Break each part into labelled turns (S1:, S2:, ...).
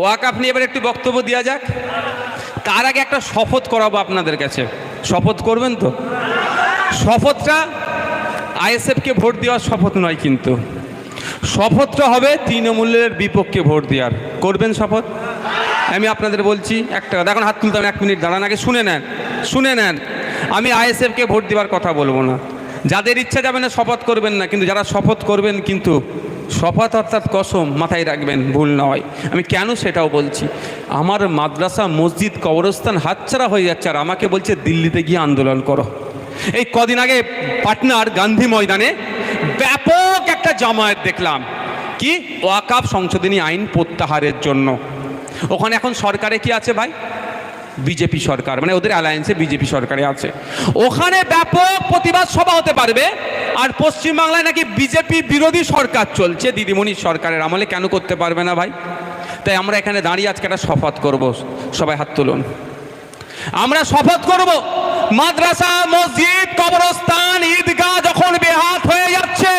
S1: ওয়াকাফ নিয়ে এবার একটু বক্তব্য দেওয়া যাক। তার আগে একটা শপথ করাবো আপনাদের কাছে। শপথ করবেন তো? শপথটা আইএসএফকে ভোট দেওয়ার শপথ নয় কিন্তু। শপথটা হবে তৃণমূলের বিপক্ষে ভোট দেওয়ার। করবেন শপথ? আমি আপনাদের বলছি একটা কথা এখন হাত তুলতে হবে, এক মিনিট দাঁড়ান আগে। শুনে নেন শুনে নেন। আমি আইএসএফকে ভোট দেওয়ার কথা বলব না। যাদের ইচ্ছা যাবে না শপথ করবেন না, কিন্তু যারা শপথ করবেন কিন্তু শপথ অর্থাৎ কসম মাথায় রাখবেন, ভুল না হয় আমি কেন সেটাও বলছি? আমার মাদ্রাসা, মসজিদ, কবরস্থান হাতছাড়া হয়ে যাচ্ছে আর আমাকে বলছে দিল্লিতে গিয়ে আন্দোলন করো। এই কদিন আগে পাটনার গান্ধী ময়দানে ব্যাপক একটা জামায়াত দেখলাম। কি? ওয়াকাফ সংশোধনী আইন প্রত্যাহারের জন্য। ওখানে এখন সরকারে কি আছে ভাই? বিজেপি সরকার মানে ওদের অ্যালায়েন্সে বিজেপি সরকারে আছে। ওখানে ব্যাপক প্রতিবাদ সভা হতে পারবে, আর পশ্চিমবাংলায় নাকি বিজেপি বিরোধী সরকার চলছে। দিদিমণি সরকারের আমলে কেন করতে পারবে না ভাই? তাই আমরা এখানে দাঁড়িয়ে আজকে একটা শপথ করব। সবাই হাত তুলুন। আমরা শপথ করব, মাদ্রাসা, মসজিদ, কবরস্থান, ঈদগাহ যখন বেহাত হয়ে যাচ্ছে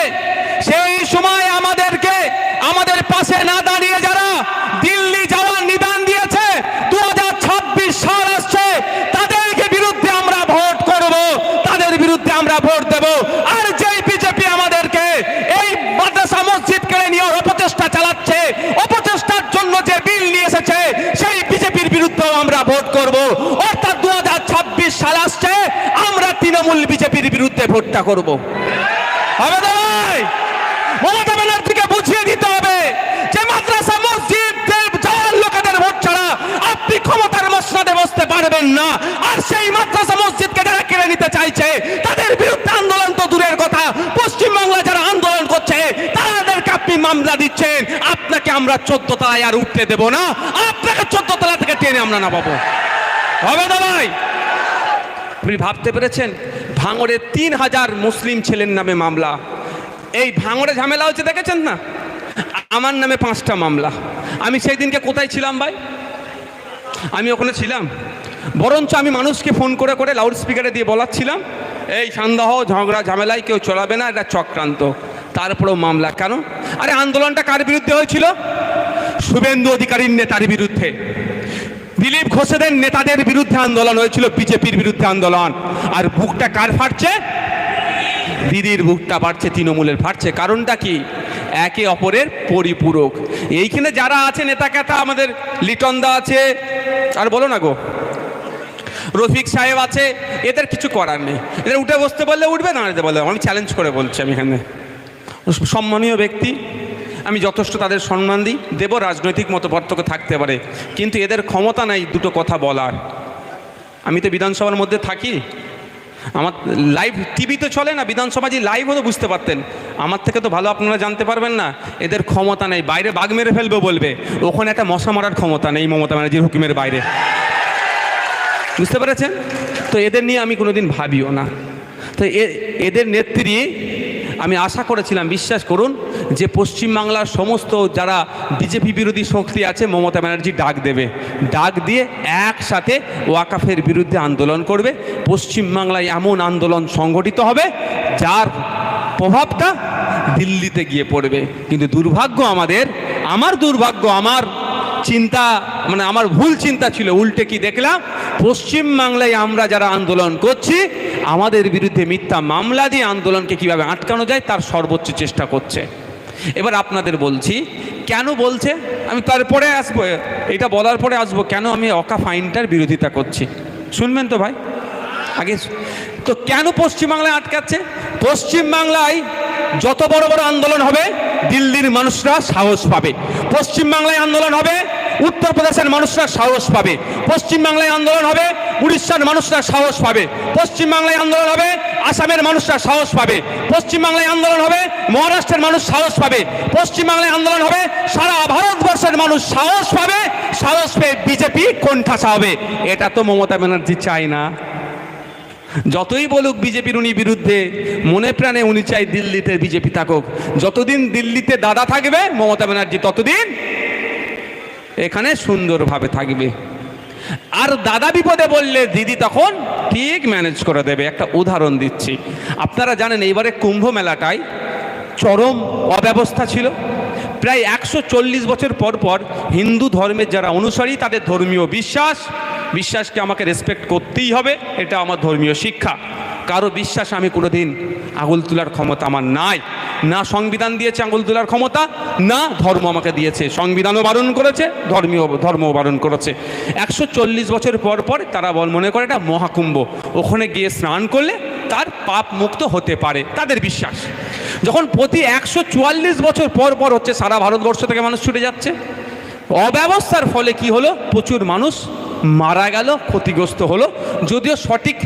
S1: সেই সময় আমাদেরকে আমাদের পাশে না দাঁড়িয়ে যারা দিল্লি যাওয়ার নিদান দিয়েছে দু সাল আসছে তাদেরকে বিরুদ্ধে আমরা ভোট করব তাদের বিরুদ্ধে আমরা ভোট দেব আর যেই বিজেপি আমাদেরকে এই মাদ্রাসা মসজিদ কেড়ে নিয়ে অপচেষ্টা চালাচ্ছে অপচেষ্টার জন্য যে বিল নিয়ে এসেছে সেই বিজেপির বিরুদ্ধেও আমরা ভোট করব অর্থাৎ দু সাল আসছে আমরা তৃণমূল বিজেপির বিরুদ্ধে ভোটটা করব। হবে ভাই। মমতা ব্যানার্জিকে বুঝিয়ে দিতে হবে যে মাদ্রাসা, মসজিদ যাওয়ার লোকেদের ভোট ছাড়া আপনি ক্ষমতার মসনাদে বসতে পারবেন না। আর সেই মাদ্রাসা, মসজিদকে যারা কেড়ে নিতে চাইছে, তাদের বিরুদ্ধে আন্দোলন তো দূরের কথা। পশ্চিমবাংলা যারা আন্দোলন করছে, তাদেরকে আপনি মামলা দিচ্ছেন। আপনাকে আমরা চোদ্দ তলায় আর উঠতে দেব না। আপনাকে চোদ্দ তলা থেকে টেনে আমরা নামাবো। হবে না আপনি ভাবতে পেরেছেন? ভাঙড়ে তিন হাজার মুসলিম ছেলের নামে মামলা। এই ভাঙড়ে ঝামেলা হচ্ছে, দেখেছেন না? আমার নামে পাঁচটা মামলা। আমি সেই দিনকে কোথায় ছিলাম ভাই? আমি ওখানে ছিলাম। বরঞ্চ আমি মানুষকে ফোন করে করে লাউড স্পিকারে দিয়ে বলাচ্ছিলাম, এই সন্দেহ, ঝগড়া, ঝামেলায় কেউ চলাবে না, এটা চক্রান্ত। তারপরেও মামলা কেন? আরে আন্দোলনটা কার বিরুদ্ধে হয়েছিল? শুভেন্দু অধিকারীর নেতার বিরুদ্ধে। দিলীপ ঘোষেদের নেতাদের বিরুদ্ধে আন্দোলন হয়েছিল, বিজেপির বিরুদ্ধে আন্দোলন। আর বুকটা কার ফাটছে? দিদির বুকটা ফাটছে, তৃণমূলের ফাটছে। কারণটা কি? একে অপরের পরিপূরক। এইখানে যারা আছে নেতা কেতা আমাদের লিটনদা আছে, আর বলো না গো। রফিক সাহেব আছে, এদের কিছু করার নেই। এদের উঠে বসতে বললে উঠবে দাঁড়াতে বললে আমি চ্যালেঞ্জ করে বলছি আমি এখানে। সম্মানীয় ব্যক্তি আমি যথেষ্ট তাদের সম্মান দিই। দেব রাজনৈতিক মত পার্থক্য থাকতে পারে। কিন্তু এদের ক্ষমতা নাই দুটো কথা বলার। আমি তো বিধানসভার মধ্যে থাকি। আমার লাইভ টিভি তো চলে না, বিধানসভা যে লাইভ হতো বুঝতে পারতেন। আমার থেকে তো ভালো আপনারা জানতে পারবেন না। এদের ক্ষমতা নেই। বাইরে বাঘ মেরে ফেলবে বলবে। ওখানে একটা মশা মারার ক্ষমতা নেই মমতা ব্যানার্জির হুকুমের বাইরে। বুঝতে পেরেছেন? তো এদের নিয়ে আমি কোনোদিন ভাবিও না। তো এদের নেত্রী আমি আশা করেছিলাম, বিশ্বাস করুন, যে পশ্চিমবাংলার সমস্ত যারা বিজেপি বিরোধী শক্তি আছে, মমতা ব্যানার্জি ডাক দেবে। ডাক দিয়ে একসাথে ওয়াকাফের বিরুদ্ধে আন্দোলন করবে। পশ্চিমবাংলায় এমন আন্দোলন সংগঠিত হবে, যার প্রভাবটা দিল্লিতে গিয়ে পড়বে। কিন্তু দুর্ভাগ্য আমাদের, আমার দুর্ভাগ্য, আমার চিন্তা মানে আমার ভুল চিন্তা ছিল, উল্টে কি দেখলাম? পশ্চিমবাংলায় আমরা যারা আন্দোলন করছি, আমাদের বিরুদ্ধে মিথ্যা মামলা দিয়ে আন্দোলনকে কীভাবে আটকানো যায় তার সর্বোচ্চ চেষ্টা করছে। এবার আপনাদের বলছি, কেন বলছে? আমি তারপরে আসব, এটা বলার পরে আসব, কেন আমি অকা ফাইনটার বিরোধিতা করছি? শুনবেন তো ভাই? আগে তো কেন পশ্চিমবাংলায় আটকাচ্ছে? পশ্চিমবাংলায় যত বড় বড় আন্দোলন হবে, দিল্লির মানুষরা সাহস পাবে। পশ্চিমবাংলায় আন্দোলন হবে উত্তরপ্রদেশের মানুষরা সাহস পাবে। পশ্চিমবাংলায় আন্দোলন হবে, উড়িষ্যার মানুষরা সাহস পাবে। পশ্চিমবাংলায় আন্দোলন হবে, আসামের মানুষরা সাহস পাবে। পশ্চিমবাংলায় আন্দোলন হবে, মহারাষ্ট্রের মানুষ সাহস পাবে। পশ্চিমবাংলায় আন্দোলন হবে, সারা ভারতবর্ষের মানুষ সাহস পাবে, সাহস পেয়ে বিজেপি কোণঠাসা হবে। এটা তো মমতা ব্যানার্জি চায় না। যতই বলুক বিজেপির উনি বিরুদ্ধে, মনে প্রাণে উনি চাই দিল্লিতে বিজেপি থাকুক। যতদিন দিল্লিতে দাদা থাকবে, মমতা ব্যানার্জি ততদিন এখানে সুন্দরভাবে থাকবে। আর দাদা বিপদে বললে দিদি তখন ঠিক ম্যানেজ করে দেবে। একটা উদাহরণ দিচ্ছি। আপনারা জানেন এইবারে কুম্ভ মেলাটায় চরম অব্যবস্থা ছিল। প্রায় একশো চল্লিশ বছর পর পর হিন্দু ধর্মের যারা অনুসারী, তাদের ধর্মীয় বিশ্বাস, বিশ্বাসকে আমাকে রেসপেক্ট করতেই হবে। এটা আমার ধর্মীয় শিক্ষা। কারও বিশ্বাস আমি কোনোদিন আঙুল তোলার ক্ষমতা আমার নাই। না সংবিধান দিয়েছে আঙুল তোলার ক্ষমতা, না ধর্ম আমাকে দিয়েছে। সংবিধানও বারণ করেছে, ধর্মীয় ধর্মও বারণ করেছে। একশো চল্লিশ বছর পর পর তারা বল মনে করে এটা মহাকুম্ভ। ওখানে গিয়ে স্নান করলে তার পাপ মুক্ত হতে পারে, তাদের বিশ্বাস। যখন প্রতি একশো চুয়াল্লিশ বছর পর পর হচ্ছে সারা ভারতবর্ষ থেকে মানুষ ছুটে যাচ্ছে, অব্যবস্থার ফলে কি হলো? প্রচুর মানুষ মারা গেল, ক্ষতিগ্রস্ত হলো। যদিও সঠিক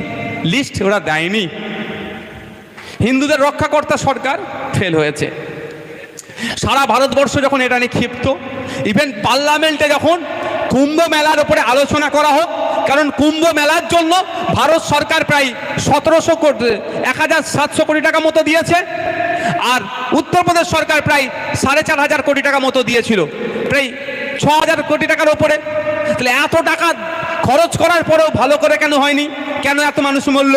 S1: লিস্ট ওরা দেয়নি। হিন্দুদের রক্ষাকর্তা সরকার ফেল হয়েছে। সারা ভারতবর্ষ যখন এটা নিয়ে ক্ষিপ্ত ইভেন পার্লামেন্টে যখন কুম্ভ মেলার উপরে আলোচনা করা হোক, কারণ কুম্ভ মেলার জন্য ভারত সরকার প্রায় সতেরোশো কোটি, এক হাজার সাতশো কোটি টাকা মতো দিয়েছে, আর উত্তরপ্রদেশ সরকার প্রায় সাড়ে চার হাজার কোটি টাকা মতো দিয়েছিল। প্রায় ছ হাজার কোটি টাকার ওপরে তাহলে এত টাকা খরচ করার পরেও ভালো করে কেন হয়নি? কেন এত মানুষ মরল?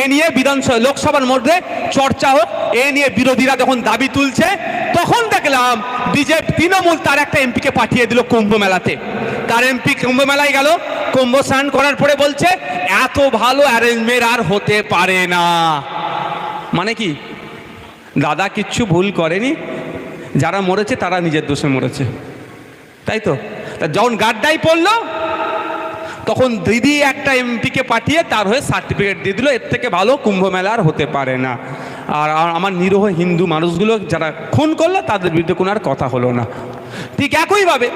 S1: এ নিয়ে বিধানসভা, লোকসভার মধ্যে চর্চা হোক, এ নিয়ে বিরোধীরা যখন দাবি তুলছে, তখন দেখলাম বিজেপি তৃণমূল তার একটা এমপিকে পাঠিয়ে দিল কুম্ভ মেলাতে। তার এমপি কুম্ভ মেলায় গেল, কুম্ভ স্নান করার পরে বলছে, এত ভালো অ্যারেঞ্জমেন্ট আর হতে পারে না। মানে কি? দাদা কিচ্ছু ভুল করেনি। যারা মরেছে তারা নিজের দোষে মরেছে। তাই তো? তা যখন গাড্ডাই পড়ল তখন দিদি একটা এমপিকে পাঠিয়ে তার হয়ে সার্টিফিকেট দিয়ে দিল, এর থেকে ভালো কুম্ভ মেলা আর হতে পারে না। আর আমার নিরহ হিন্দু মানুষগুলো যারা খুন করল, তাদের বিরুদ্ধে কোনো আর কথা হলো না। ঠিক একইভাবে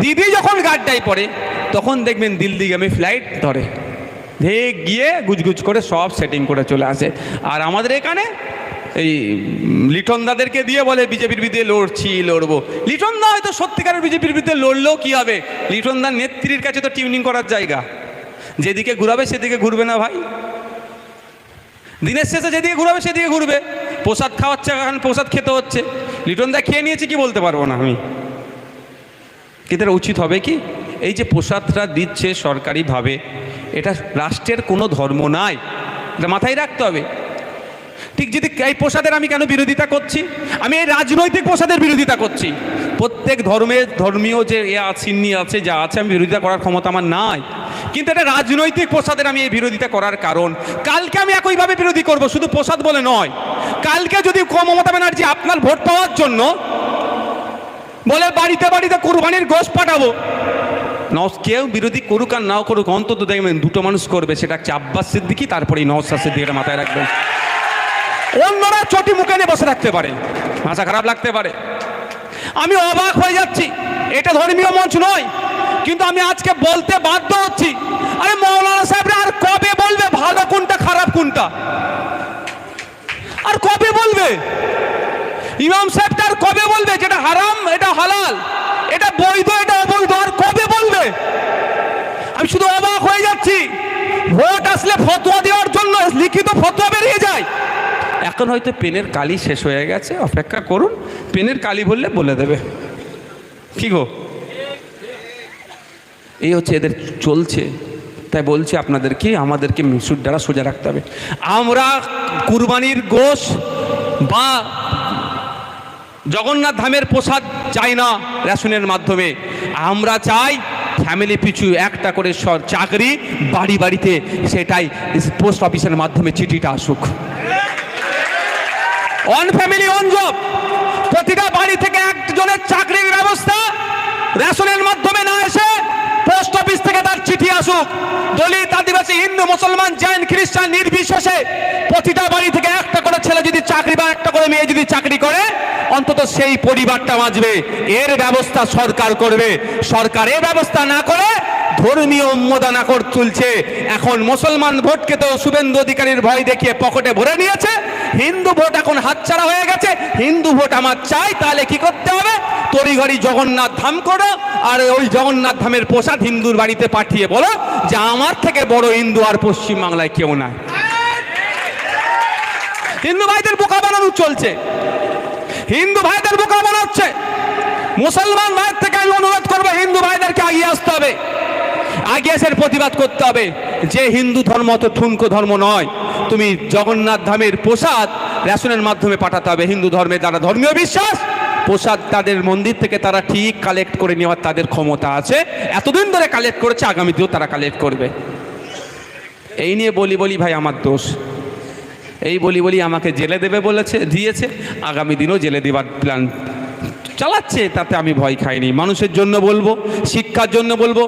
S1: দিদি যখন গাড্ডায় পড়ে, তখন দেখবেন দিল্লিগামী ফ্লাইট ধরে। ধেয়ে গিয়ে গুজগুজ করে সব সেটিং করে চলে আসে। আর আমাদের এখানে এই লিটন দাদেরকে দিয়ে বলে, বিজেপির বিরুদ্ধে লড়ছি, লড়বো। লিটন দা হয়তো সত্যিকারের বিজেপির বিরুদ্ধে লড়লেও কী হবে? লিটন দা নেত্রীর কাছে তো টিউনিং করার জায়গা। যেদিকে ঘুরাবে, সেদিকে ঘুরবে না ভাই। দিনের শেষে যেদিকে ঘুরাবে, সেদিকে ঘুরবে। প্রসাদ খাওয়াচ্ছে, এখন প্রসাদ খেতে হচ্ছে। লিটন দা খেয়ে নিয়েছে কি বলতে পারব না আমি? এটা উচিত হবে কি? এই যে প্রসাদটা দিচ্ছে সরকারিভাবে, এটা রাষ্ট্রের কোনো ধর্ম নাই। এটা মাথায় রাখতে হবে। ঠিক যদি এই প্রসাদের আমি কেন বিরোধিতা করছি? আমি এই রাজনৈতিক প্রসাদের বিরোধিতা করছি। প্রত্যেক ধর্মের ধর্মীয় যে এ চিহ্নি আছে, যা আছে, আমি বিরোধিতা করার ক্ষমতা আমার নাই। কিন্তু এটা রাজনৈতিক প্রসাদের আমি এই বিরোধিতা করার কারণ। কালকে আমি একইভাবে বিরোধী করব, শুধু প্রসাদ বলে নয়। কালকে যদি মমতা ব্যানার্জি আপনার ভোট পাওয়ার জন্য বলে, বাড়িতে বাড়িতে কুরবানির গোশ পাঠাবো। নস কেউ বিরোধী করুক আর নাও করুক, অন্তত দেখবেন দুটো মানুষ করবে, সেটা হচ্ছে আব্বাস সিদ্দিকি তারপরে নওসাদ সিদ্দিকিটা মাথায় রাখবেন। অন্যরা চটি মুখে নিয়ে বসে রাখতে পারে। ভাষা খারাপ লাগতে পারে। আমি অবাক হয়ে যাচ্ছি। এটা ধর্মীয় মঞ্চ নয়, কিন্তু আমি আজকে বলতে বাধ্য হচ্ছি। আরে মৌলানা সাহেবরা, আর কবে বলবে ভালো কোনটা, খারাপ কোনটা? আর কবে বলবে? ইমাম সাহেবটা আর কবে বলবে যেটা হারাম, এটা হালাল, এটা বৈধ, এটা অবৈধ, আর কবে বলবে? আমি শুধু অবাক হয়ে যাচ্ছি। ভোট আসলে ফতোয়া দেওয়ার জন্য লিখিত ফতোয়া বেরিয়ে যায়। এখন হয়তো পেনের কালি শেষ হয়ে গেছে, অপেক্ষা করুন, পেনের কালি বললে বলে দেবে। কি গো? এই হচ্ছে এদের চলছে, তাই বলছি আপনাদেরকে, আমাদেরকে মিশুর দ্বারা সোজা রাখতে হবে। আমরা কুরবানির গোশ বা জগন্নাথ ধামের প্রসাদ চাই না রেশনের মাধ্যমে। আমরা চাই ফ্যামিলি পিছু একটা করে চাকরি বাড়ি বাড়িতে, সেটাই পোস্ট অফিসের মাধ্যমে চিঠিটা আসুক। অন ফ্যামিলি অন জব প্রতিটা বাড়ি থেকে একজনের চাকরির ব্যবস্থা রেশনের মাধ্যমে না এসে পোস্ট অফিস থেকে তার চিঠি আসুক। দলিত আদিবাসী হিন্দু, মুসলমান, জৈন, খ্রিস্টান নির্বিশেষে প্রতিটা বাড়ি থেকে একটা করে ছেলে যদি চাকরি বা একটা করে মেয়ে যদি চাকরি করে, অন্তত সেই পরিবারটা বাঁচবে। এর ব্যবস্থা সরকার করবে। সরকার এর ব্যবস্থা না করে ধর্মীয় উন্মোদনা কর তুলছে। এখন মুসলমান ভোটকে তো শুভেন্দু অধিকারীর ভয় দেখিয়ে পকেটে ভরে নিয়েছে। হিন্দু ভোট এখন হাতছাড়া হয়ে গেছে। হিন্দু ভোট আমার চাই, তাহলে কি করতে হবে? তড়িঘড়ি জগন্নাথ ধাম করো, আর ওই জগন্নাথ ধামের প্রসাদ হিন্দুর বাড়িতে পাঠিয়ে বলো যে আমার থেকে বড় হিন্দু আর পশ্চিম বাংলায় কেউ নাই। হিন্দু ভাইদের বোকা বানানো চলছে। হিন্দু ভাইদের বোকা বানাচ্ছে। মুসলমান ভাইয়ের থেকে আমি অনুরোধ করব, হিন্দু ভাইদেরকে এগিয়ে আসতে হবে। আগে এসে প্রতিবাদ করতে হবে যে হিন্দু ধর্ম তো ঠুনকো ধর্ম নয়। তুমি জগন্নাথ ধামের প্রসাদ রেশনের মাধ্যমে পাঠাতে হবে। হিন্দু ধর্মের যারা ধর্মীয় বিশ্বাস প্রসাদ তাদের মন্দির থেকে তারা ঠিক কালেক্ট করে নেওয়ার তাদের ক্ষমতা আছে। এতদিন ধরে কালেক্ট করেছে আগামী আগামীতেও তারা কালেক্ট করবে। এই নিয়ে বলি বলি ভাই, আমার দোষ। এই বলি বলি আমাকে জেলে দেবে বলেছে, দিয়েছে। আগামী দিনও জেলে দেওয়ার প্ল্যান চালাচ্ছে, তাতে আমি ভয় খাইনি। মানুষের জন্য বলব, শিক্ষার জন্য বলব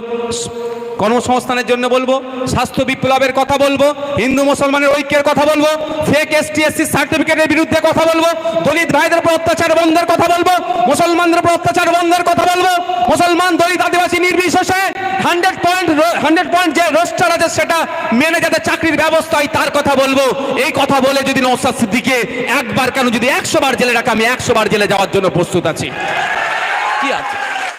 S1: কর্মসংস্থানের জন্য বলব, স্বাস্থ্য বিপ্লবের কথা বলব, হিন্দু মুসলমানের ঐক্যের কথা বলব ফেক এসটি এসসি সার্টিফিকেটের বিরুদ্ধে কথা বলব, দলিত ভাইদের উপর অত্যাচার বন্ধের কথা বলব, মুসলমানদের উপর অত্যাচার বন্ধের কথা বলব, মুসলমান দলিত আদিবাসী নির্বিশেষে হান্ড্রেড পয়েন্ট হান্ড্রেড পয়েন্ট যে রোস্টার আছে সেটা মেনে যাতে চাকরির ব্যবস্থা হয় তার কথা বলব। এই কথা বলে যদি নৌসাদ সিদ্দিকে একবার কেন যদি একশো বার জেলে রাখা, আমি একশো বার জেলে যাওয়ার জন্য প্রস্তুত আছি।